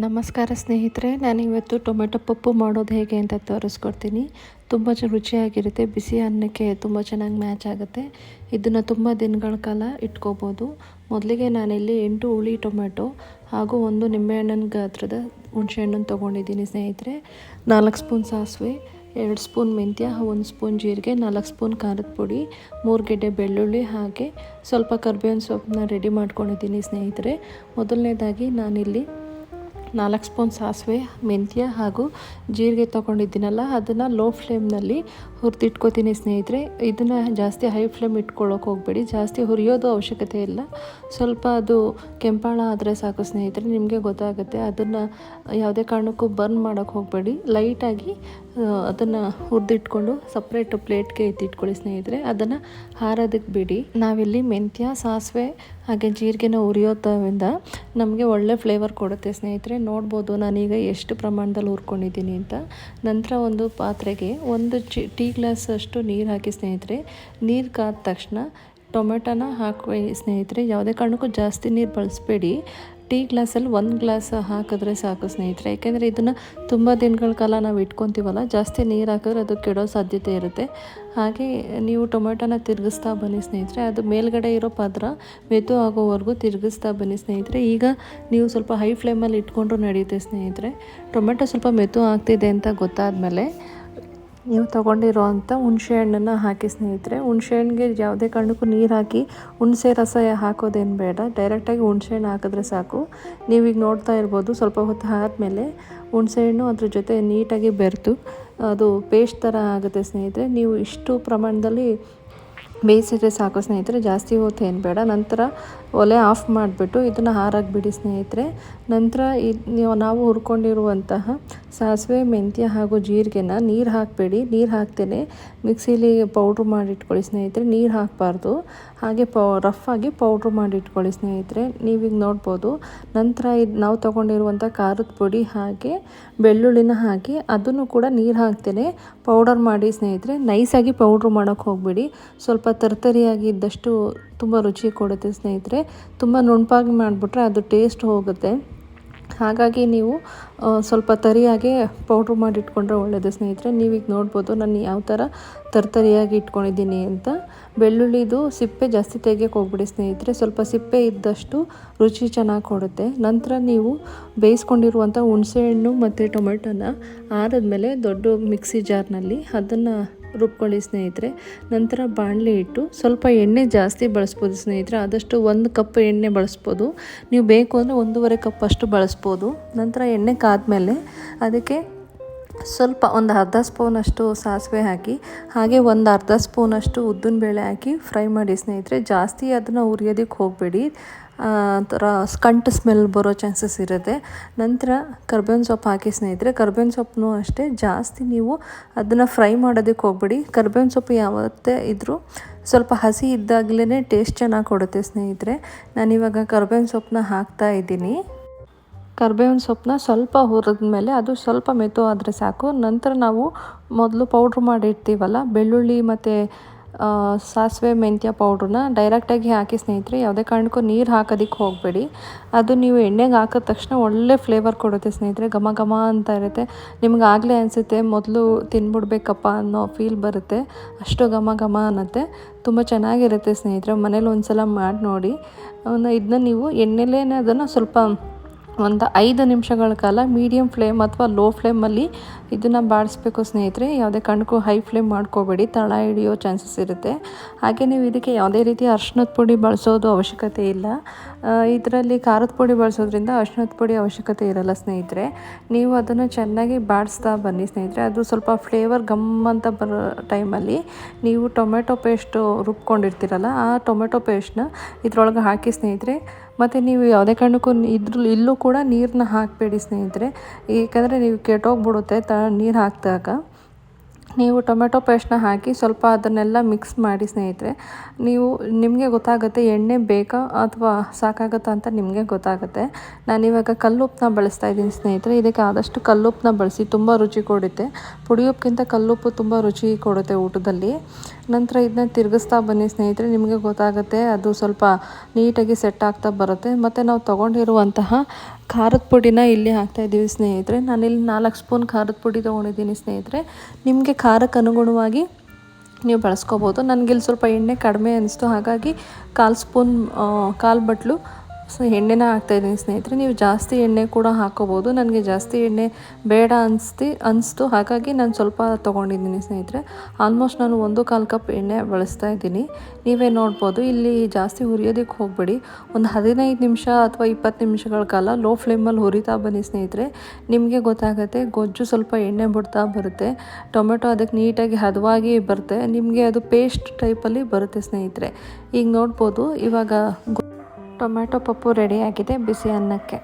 ನಮಸ್ಕಾರ ಸ್ನೇಹಿತರೆ, ನಾನಿವತ್ತು ಟೊಮೆಟೊ ಪಪ್ಪು ಮಾಡೋದು ಹೇಗೆ ಅಂತ ತೋರಿಸ್ಕೊಡ್ತೀನಿ. ತುಂಬ ರುಚಿಯಾಗಿರುತ್ತೆ, ಬಿಸಿ ಅನ್ನಕ್ಕೆ ತುಂಬ ಚೆನ್ನಾಗಿ ಮ್ಯಾಚ್ ಆಗುತ್ತೆ. ಇದನ್ನು ತುಂಬ ದಿನಗಳ ಕಾಲ ಇಟ್ಕೋಬೋದು. ಮೊದಲಿಗೆ ನಾನಿಲ್ಲಿ ಎಂಟು ಹುಳಿ ಟೊಮೆಟೊ ಹಾಗೂ ಒಂದು ನಿಂಬೆಹಣ್ಣಿನ ಗಾತ್ರದ ಹುಣಸೆಹಣ್ಣನ್ನು ತೊಗೊಂಡಿದ್ದೀನಿ ಸ್ನೇಹಿತರೆ. ನಾಲ್ಕು ಸ್ಪೂನ್ ಸಾಸಿವೆ, ಎರಡು ಸ್ಪೂನ್ ಮೆಂತ್ಯ, ಒಂದು ಸ್ಪೂನ್ ಜೀರಿಗೆ, ನಾಲ್ಕು ಸ್ಪೂನ್ ಖಾರದ ಪುಡಿ, ಮೂರು ಗೆಡ್ಡೆ ಬೆಳ್ಳುಳ್ಳಿ ಹಾಗೆ ಸ್ವಲ್ಪ ಕರ್ಬೇವಿನ ಸೊಪ್ಪನ್ನ ರೆಡಿ ಮಾಡ್ಕೊಂಡಿದ್ದೀನಿ ಸ್ನೇಹಿತರೆ. ಮೊದಲನೇದಾಗಿ ನಾನಿಲ್ಲಿ ನಾಲ್ಕು ಸ್ಪೂನ್ ಸಾಸಿವೆ, ಮೆಂತ್ಯ ಹಾಗೂ ಜೀರಿಗೆ ತೊಗೊಂಡಿದ್ದೀನಲ್ಲ, ಅದನ್ನು ಲೋ ಫ್ಲೇಮ್ನಲ್ಲಿ ಹುರಿದಿಟ್ಕೋತೀನಿ ಸ್ನೇಹಿತರೆ. ಇದನ್ನು ಜಾಸ್ತಿ ಹೈ ಫ್ಲೇಮ್ ಇಟ್ಕೊಳ್ಳೋಕೆ ಹೋಗಬೇಡಿ. ಜಾಸ್ತಿ ಹುರಿಯೋದು ಅವಶ್ಯಕತೆ ಇಲ್ಲ. ಸ್ವಲ್ಪ ಅದು ಕೆಂಪಾಳ ಆದರೆ ಸಾಕು ಸ್ನೇಹಿತರೆ, ನಿಮಗೆ ಗೊತ್ತಾಗುತ್ತೆ. ಅದನ್ನು ಯಾವುದೇ ಕಾರಣಕ್ಕೂ ಬರ್ನ್ ಮಾಡೋಕ್ಕೆ ಹೋಗಬೇಡಿ. ಲೈಟಾಗಿ ಅದನ್ನು ಹುರಿದಿಟ್ಕೊಂಡು ಸಪ್ರೇಟ್ ಪ್ಲೇಟ್ಗೆ ಎತ್ತಿಟ್ಕೊಳ್ಳಿ ಸ್ನೇಹಿತರೆ. ಅದನ್ನು ಹಾರೋದಕ್ಕೆ ಬಿಡಿ. ನಾವಿಲ್ಲಿ ಮೆಂತ್ಯ, ಸಾಸಿವೆ ಹಾಗೆ ಜೀರಿಗೆನ ಉರಿಯೋದ್ರಿಂದ ನಮಗೆ ಒಳ್ಳೆ ಫ್ಲೇವರ್ ಕೊಡುತ್ತೆ ಸ್ನೇಹಿತರೆ. ನೋಡ್ಬೋದು ನಾನೀಗ ಎಷ್ಟು ಪ್ರಮಾಣದಲ್ಲಿ ಹುರ್ಕೊಂಡಿದ್ದೀನಿ ಅಂತ. ನಂತರ ಒಂದು ಪಾತ್ರೆಗೆ ಒಂದು ಚಿ, ಟೀ ಗ್ಲಾಸ್ ಅಷ್ಟು ನೀರು ಹಾಕಿ ಸ್ನೇಹಿತರೆ. ನೀರು ಕಾದ ತಕ್ಷಣ ಟೊಮೆಟೊನ ಹಾಕಿ ಸ್ನೇಹಿತರೆ. ಯಾವುದೇ ಕಾರಣಕ್ಕೂ ಜಾಸ್ತಿ ನೀರು ಬಳಸಬೇಡಿ. ಟೀ ಗ್ಲಾಸಲ್ಲಿ ಒಂದು ಗ್ಲಾಸ್ ಹಾಕಿದ್ರೆ ಸಾಕು ಸ್ನೇಹಿತರೆ. ಯಾಕೆಂದರೆ ಇದನ್ನು ತುಂಬ ದಿನಗಳ ಕಾಲ ನಾವು ಇಟ್ಕೊತೀವಲ್ಲ, ಜಾಸ್ತಿ ನೀರು ಹಾಕಿದ್ರೆ ಅದು ಕೆಡೋ ಸಾಧ್ಯತೆ ಇರುತ್ತೆ. ಹಾಗೆ ನೀವು ಟೊಮೆಟೊನ ತಿರುಗಿಸ್ತಾ ಬನ್ನಿ ಸ್ನೇಹಿತರೆ. ಅದು ಮೇಲ್ಗಡೆ ಇರೋ ಪಾತ್ರ ಮೆದು ಆಗೋವರೆಗೂ ತಿರುಗಿಸ್ತಾ ಬನ್ನಿ ಸ್ನೇಹಿತರೆ. ಈಗ ನೀವು ಸ್ವಲ್ಪ ಹೈ ಫ್ಲೇಮಲ್ಲಿ ಇಟ್ಕೊಂಡ್ರು ನಡೆಯುತ್ತೆ ಸ್ನೇಹಿತರೆ. ಟೊಮೆಟೊ ಸ್ವಲ್ಪ ಮೆದು ಆಗ್ತಿದೆ ಅಂತ ಗೊತ್ತಾದಮೇಲೆ ನೀವು ತೊಗೊಂಡಿರೋ ಹುಣಸೆ ಹಣ್ಣನ್ನು ಹಾಕಿ ಸ್ನೇಹಿತರೆ. ಹುಣಸೆ ಹಣ್ಣಿಗೆ ಯಾವುದೇ ಕಾರಣಕ್ಕೂ ನೀರು ಹಾಕಿ ಹುಣಸೆ ರಸ ಹಾಕೋದೇನು ಬೇಡ. ಡೈರೆಕ್ಟಾಗಿ ಹುಣಸೆ ಹಣ್ಣು ಹಾಕಿದ್ರೆ ಸಾಕು. ನೀವೀಗ ನೋಡ್ತಾ ಇರ್ಬೋದು, ಸ್ವಲ್ಪ ಹೊತ್ತು ಆದಮೇಲೆ ಹುಣಸೆ ಹಣ್ಣು ಅದ್ರ ಜೊತೆ ನೀಟಾಗಿ ಬೆರೆತು ಅದು ಪೇಸ್ಟ್ ಥರ ಆಗುತ್ತೆ ಸ್ನೇಹಿತರೆ. ನೀವು ಇಷ್ಟು ಪ್ರಮಾಣದಲ್ಲಿ ಬೇಯಿಸಿದ್ರೆ ಸಾಕು ಸ್ನೇಹಿತರೆ, ಜಾಸ್ತಿ ಹೊತ್ತು ಏನು ಬೇಡ. ನಂತರ ಒಲೆ ಆಫ್ ಮಾಡಿಬಿಟ್ಟು ಇದನ್ನು ಹಾರಾಗಿಬಿಡಿ ಸ್ನೇಹಿತರೆ. ನಂತರ ಇದು ನಾವು ಹುರ್ಕೊಂಡಿರುವಂತಹ ಸಾಸಿವೆ, ಮೆಂತ್ಯ ಹಾಗೂ ಜೀರಿಗೆನ ನೀರು ಹಾಕಬೇಡಿ. ನೀರು ಹಾಕ್ತೇನೆ. ಮಿಕ್ಸಿಲಿ ಪೌಡ್ರ್ ಮಾಡಿಟ್ಕೊಳ್ಳಿ ಸ್ನೇಹಿತರೆ. ನೀರು ಹಾಕಬಾರ್ದು. ಹಾಗೆ ಪೌ ರಫ್ ಆಗಿ ಮಾಡಿ ಇಟ್ಕೊಳ್ಳಿ ಸ್ನೇಹಿತರೆ. ನೀವೀಗ ನೋಡ್ಬೋದು, ನಂತರ ಇದು, ನಾವು ತೊಗೊಂಡಿರುವಂಥ ಖಾರದ ಪುಡಿ ಹಾಗೆ ಬೆಳ್ಳುಳ್ಳಿನ ಹಾಕಿ ಅದನ್ನು ಕೂಡ ನೀರು ಹಾಕ್ತೇನೆ. ಪೌಡರ್ ಮಾಡಿ ಸ್ನೇಹಿತರೆ ನೈಸಾಗಿ ಪೌಡ್ರ್ ಮಾಡೋಕ್ಕೆ ಹೋಗಬೇಡಿ. ಸ್ವಲ್ಪ ತರ್ತರಿಯಾಗಿ ಇದ್ದಷ್ಟು ತುಂಬ ರುಚಿ ಕೊಡುತ್ತೆ ಸ್ನೇಹಿತರೆ. ತುಂಬ ನುಣಪಾಗಿ ಮಾಡಿಬಿಟ್ರೆ ಅದು ಟೇಸ್ಟ್ ಹೋಗುತ್ತೆ. ಹಾಗಾಗಿ ನೀವು ಸ್ವಲ್ಪ ತರಿಯಾಗೆ ಪೌಡ್ರ್ ಮಾಡಿ ಇಟ್ಕೊಂಡ್ರೆ ಒಳ್ಳೆಯದು ಸ್ನೇಹಿತರೆ. ನೀವೀಗ ನೋಡ್ಬೋದು ನಾನು ಯಾವ ಥರ ತರ್ತರಿಯಾಗಿ ಇಟ್ಕೊಂಡಿದ್ದೀನಿ ಅಂತ. ಬೆಳ್ಳುಳ್ಳಿದು ಸಿಪ್ಪೆ ಜಾಸ್ತಿ ತೆಗಿಯೋಕೆ ಹೋಗ್ಬಿಡಿ ಸ್ನೇಹಿತರೆ. ಸ್ವಲ್ಪ ಸಿಪ್ಪೆ ಇದ್ದಷ್ಟು ರುಚಿ ಚೆನ್ನಾಗಿ ಕೊಡುತ್ತೆ. ನಂತರ ನೀವು ಬೇಯಿಸ್ಕೊಂಡಿರುವಂಥ ಹುಣಸೆಹಣ್ಣು ಮತ್ತು ಟೊಮೆಟೊನ ಮೇಲೆ ದೊಡ್ಡ ಮಿಕ್ಸಿ ಜಾರ್ನಲ್ಲಿ ಅದನ್ನು ರುಬ್ಕೊಳ್ಳಿ ಸ್ನೇಹಿತರೆ. ನಂತರ ಬಾಣಲೆ ಇಟ್ಟು ಸ್ವಲ್ಪ ಎಣ್ಣೆ ಜಾಸ್ತಿ ಬಳಸ್ಬೋದು ಸ್ನೇಹಿತರೆ. ಆದಷ್ಟು ಒಂದು ಕಪ್ ಎಣ್ಣೆ ಬಳಸ್ಬೋದು. ನೀವು ಬೇಕು ಅಂದರೆ ಒಂದೂವರೆ ಕಪ್ ಅಷ್ಟು ಬಳಸ್ಬೋದು. ನಂತರ ಎಣ್ಣೆ ಕಾದ್ಮೇಲೆ ಅದಕ್ಕೆ ಸ್ವಲ್ಪ ಒಂದು ಅರ್ಧ ಸ್ಪೂನಷ್ಟು ಸಾಸಿವೆ ಹಾಕಿ, ಹಾಗೆ ಒಂದು ಅರ್ಧ ಸ್ಪೂನಷ್ಟು ಉದ್ದಿನಬೇಳೆ ಹಾಕಿ ಫ್ರೈ ಮಾಡಿ ಸ್ನೇಹಿತರೆ. ಜಾಸ್ತಿ ಅದನ್ನು ಉರಿಯೋದಕ್ಕೆ ಹೋಗಬೇಡಿ. ಥರ ಸ್ಕಂಟ್ ಸ್ಮೆಲ್ ಬರೋ ಚಾನ್ಸಸ್ ಇರುತ್ತೆ. ನಂತರ ಕರ್ಬೇವಿನ ಸೊಪ್ಪು ಹಾಕಿ ಸ್ನೇಹಿತರೆ, ಕರ್ಬೇವಿನ ಸೊಪ್ಪು ಅಷ್ಟೇ. ಜಾಸ್ತಿ ನೀವು ಅದನ್ನು ಫ್ರೈ ಮಾಡೋದಕ್ಕೆ ಹೋಗ್ಬೇಡಿ. ಕರ್ಬೇವಿನ ಸೊಪ್ಪು ಯಾವತ್ತೇ ಇದ್ದರೂ ಸ್ವಲ್ಪ ಹಸಿ ಇದ್ದಾಗಲೇ ಟೇಸ್ಟ್ ಚೆನ್ನಾಗಿ ಕೊಡುತ್ತೆ ಸ್ನೇಹಿತರೆ. ನಾನಿವಾಗ ಕರ್ಬೇವಿನ ಸೊಪ್ಪನ್ನ ಹಾಕ್ತಾ ಇದ್ದೀನಿ. ಕರ್ಬೇವಿನ ಸೊಪ್ಪನ್ನ ಸ್ವಲ್ಪ ಹುರಿದ ಮೇಲೆ ಅದು ಸ್ವಲ್ಪ ಮೆತು ಆದರೆ ಸಾಕು. ನಂತರ ನಾವು ಮೊದಲು ಪೌಡ್ರ್ ಮಾಡಿರ್ತೀವಲ್ಲ, ಬೆಳ್ಳುಳ್ಳಿ ಮತ್ತು ಸಾಸಿವೆ, ಮೆಂತ್ಯ ಪೌಡ್ರನ್ನ ಡೈರೆಕ್ಟಾಗಿ ಹಾಕಿ ಸ್ನೇಹಿತರೆ, ಯಾವುದೇ ಕಾರಣಕ್ಕೂ ನೀರು ಹಾಕೋದಕ್ಕೆ ಹೋಗಬೇಡಿ. ಅದು ನೀವು ಎಣ್ಣೆಗೆ ಹಾಕಿದ ತಕ್ಷಣ ಒಳ್ಳೆ ಫ್ಲೇವರ್ ಕೊಡುತ್ತೆ ಸ್ನೇಹಿತರೆ, ಘಮ ಘಮ ಅಂತ ಇರುತ್ತೆ. ನಿಮ್ಗೆ ಆಗಲೇ ಅನಿಸುತ್ತೆ, ಮೊದಲು ತಿನ್ಬಿಡ್ಬೇಕಪ್ಪ ಅನ್ನೋ ಫೀಲ್ ಬರುತ್ತೆ. ಅಷ್ಟು ಘಮ ಘಮ ಅನ್ನತ್ತೆ. ತುಂಬ ಚೆನ್ನಾಗಿರುತ್ತೆ ಸ್ನೇಹಿತರೆ, ಮನೇಲಿ ಒಂದು ಸಲ ಮಾಡಿ ನೋಡಿ. ಇದನ್ನ ನೀವು ಎಣ್ಣೆಲೇ ಅದನ್ನು ಸ್ವಲ್ಪ ಒಂದು ಐದು ನಿಮಿಷಗಳ ಕಾಲ ಮೀಡಿಯಮ್ ಫ್ಲೇಮ್ ಅಥವಾ ಲೋ ಫ್ಲೇಮಲ್ಲಿ ಇದನ್ನು ಬಾಡಿಸ್ಬೇಕು ಸ್ನೇಹಿತರೆ. ಯಾವುದೇ ಕಣಕ್ಕೂ ಹೈ ಫ್ಲೇಮ್ ಮಾಡ್ಕೋಬೇಡಿ, ತಳ ಹಿಡಿಯೋ ಚಾನ್ಸಸ್ ಇರುತ್ತೆ. ಹಾಗೆ ನೀವು ಇದಕ್ಕೆ ಯಾವುದೇ ರೀತಿ ಅರ್ಶಿನದ ಪುಡಿ ಬಳಸೋದು ಅವಶ್ಯಕತೆ ಇಲ್ಲ. ಇದರಲ್ಲಿ ಖಾರದ ಪುಡಿ ಬಳಸೋದ್ರಿಂದ ಅರ್ಶಿನದ ಪುಡಿ ಅವಶ್ಯಕತೆ ಇರಲ್ಲ ಸ್ನೇಹಿತರೆ. ನೀವು ಅದನ್ನು ಚೆನ್ನಾಗಿ ಬಾಡಿಸ್ತಾ ಬನ್ನಿ ಸ್ನೇಹಿತರೆ. ಅದು ಸ್ವಲ್ಪ ಫ್ಲೇವರ್ ಗಮ್ ಅಂತ ಬರೋ ಟೈಮಲ್ಲಿ ನೀವು ಟೊಮೆಟೊ ಪೇಸ್ಟು ರುಬ್ಕೊಂಡಿರ್ತೀರಲ್ಲ, ಆ ಟೊಮೆಟೊ ಪೇಸ್ಟ್ನ ಇದರೊಳಗೆ ಹಾಕಿ ಸ್ನೇಹಿತರೆ. ಮತ್ತು ನೀವು ಯಾವುದೇ ಕಾರಣಕ್ಕೂ ಇದ್ರ, ಇಲ್ಲೂ ಕೂಡ ನೀರನ್ನ ಹಾಕಬೇಡಿ ಸ್ನೇಹಿತರೆ. ಏಕೆಂದರೆ ನೀವು ಕೆಟ್ಟೋಗ್ಬಿಡುತ್ತೆ ತ, ನೀರು ಹಾಕಿದಾಗ. ನೀವು ಟೊಮೆಟೊ ಪೇಸ್ಟ್ನ ಹಾಕಿ ಸ್ವಲ್ಪ ಅದನ್ನೆಲ್ಲ ಮಿಕ್ಸ್ ಮಾಡಿ ಸ್ನೇಹಿತರೆ. ನೀವು, ನಿಮಗೆ ಗೊತ್ತಾಗುತ್ತೆ ಎಣ್ಣೆ ಬೇಕಾ ಅಥವಾ ಸಾಕಾಗುತ್ತಾ ಅಂತ ನಿಮಗೆ ಗೊತ್ತಾಗುತ್ತೆ. ನಾನಿವಾಗ ಕಲ್ಲುಪ್ಪನ್ನ ಬಳಸ್ತಾ ಇದ್ದೀನಿ ಸ್ನೇಹಿತರೆ. ಇದಕ್ಕೆ ಆದಷ್ಟು ಕಲ್ಲುಪ್ಪನ್ನ ಬಳಸಿ, ತುಂಬ ರುಚಿ ಕೊಡುತ್ತೆ. ಪುಡಿಯುಪ್ಪಿಗಿಂತ ಕಲ್ಲುಪ್ಪು ತುಂಬ ರುಚಿ ಕೊಡುತ್ತೆ ಊಟದಲ್ಲಿ. ನಂತರ ಇದನ್ನ ತಿರುಗಿಸ್ತಾ ಬನ್ನಿ ಸ್ನೇಹಿತರೆ, ನಿಮಗೆ ಗೊತ್ತಾಗುತ್ತೆ, ಅದು ಸ್ವಲ್ಪ ನೀಟಾಗಿ ಸೆಟ್ ಆಗ್ತಾ ಬರುತ್ತೆ. ಮತ್ತು ನಾವು ತೊಗೊಂಡಿರುವಂತಹ ಖಾರದ ಪುಡಿನ ಇಲ್ಲಿ ಹಾಕ್ತಾಯಿದ್ದೀವಿ ಸ್ನೇಹಿತರೆ. ನಾನು ಇಲ್ಲಿ ನಾಲ್ಕು ಸ್ಪೂನ್ ಖಾರದ ಪುಡಿ ತೊಗೊಂಡಿದ್ದೀನಿ ಸ್ನೇಹಿತರೆ. ನಿಮಗೆ ಖಾರಕ್ಕೆ ಅನುಗುಣವಾಗಿ ನೀವು ಬಳಸ್ಕೋಬೋದು. ನನಗಿಲ್ಲಿ ಸ್ವಲ್ಪ ಎಣ್ಣೆ ಕಡಿಮೆ ಅನಿಸ್ತು. ಹಾಗಾಗಿ ಕಾಲು ಸ್ಪೂನ್ ಕಾಲು ಬಟ್ಲು ಸೊ ಎಣ್ಣೆನ ಹಾಕ್ತಾಯಿದ್ದೀನಿ ಸ್ನೇಹಿತರೆ, ನೀವು ಜಾಸ್ತಿ ಎಣ್ಣೆ ಕೂಡ ಹಾಕೋಬೋದು. ನನಗೆ ಜಾಸ್ತಿ ಎಣ್ಣೆ ಬೇಡ ಅನಿಸ್ತಿ, ಅನಿಸ್ತು. ಹಾಗಾಗಿ ನಾನು ಸ್ವಲ್ಪ ತೊಗೊಂಡಿದ್ದೀನಿ ಸ್ನೇಹಿತರೆ. ಆಲ್ಮೋಸ್ಟ್ ನಾನು ಒಂದು ಕಾಲು ಕಪ್ ಎಣ್ಣೆ ಬಳಸ್ತಾ ಇದ್ದೀನಿ. ನೀವೇ ನೋಡ್ಬೋದು. ಇಲ್ಲಿ ಜಾಸ್ತಿ ಹುರಿಯೋದಕ್ಕೆ ಹೋಗಬೇಡಿ. ಒಂದು ಹದಿನೈದು ನಿಮಿಷ ಅಥವಾ ಇಪ್ಪತ್ತು ನಿಮಿಷಗಳ ಕಾಲ ಲೋ ಫ್ಲೇಮಲ್ಲಿ ಹುರಿತಾ ಬನ್ನಿ ಸ್ನೇಹಿತರೆ. ನಿಮಗೆ ಗೊತ್ತಾಗುತ್ತೆ, ಗೊಜ್ಜು ಸ್ವಲ್ಪ ಎಣ್ಣೆ ಬಿಡ್ತಾ ಬರುತ್ತೆ. ಟೊಮೆಟೊ ಅದಕ್ಕೆ ನೀಟಾಗಿ ಹದವಾಗಿ ಬರುತ್ತೆ. ನಿಮಗೆ ಅದು ಪೇಸ್ಟ್ ಟೈಪಲ್ಲಿ ಬರುತ್ತೆ ಸ್ನೇಹಿತರೆ. ಈಗ ನೋಡ್ಬೋದು, ಇವಾಗ ಟೊಮೆಟೊ ಪಪ್ಪು ರೆಡಿಯಾಗಿದೆ ಬಿಸಿ ಅನ್ನಕ್ಕೆ.